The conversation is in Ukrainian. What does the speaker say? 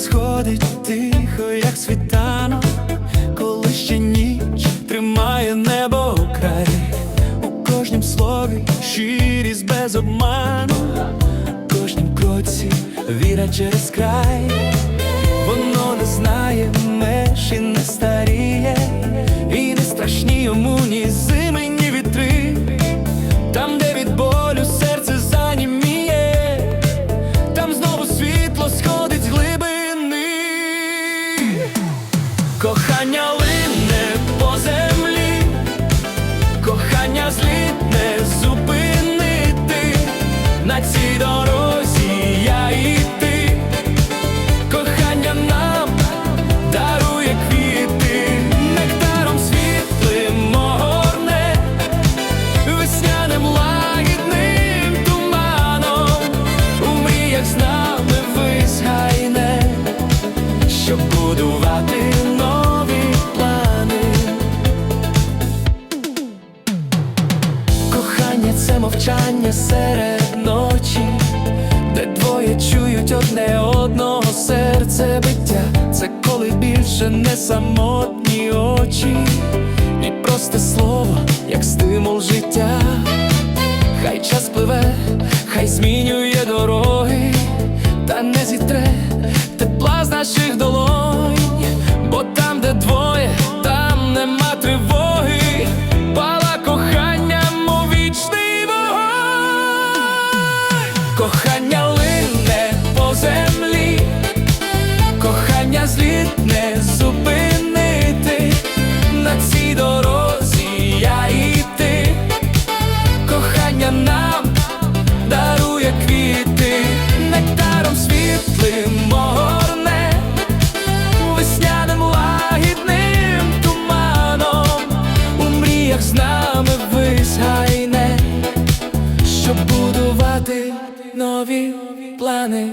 сходить тихо, як світанок, коли ще ніч тримає небо у край, у кожнім слові щирість без обману, у кожнім кроці віра через край. мовчання серед ночі, де двоє чують одне одного серце биття, це коли більше не самотні очі, і просте слово, як стимул життя. нами ввись щоб будувати нові плани.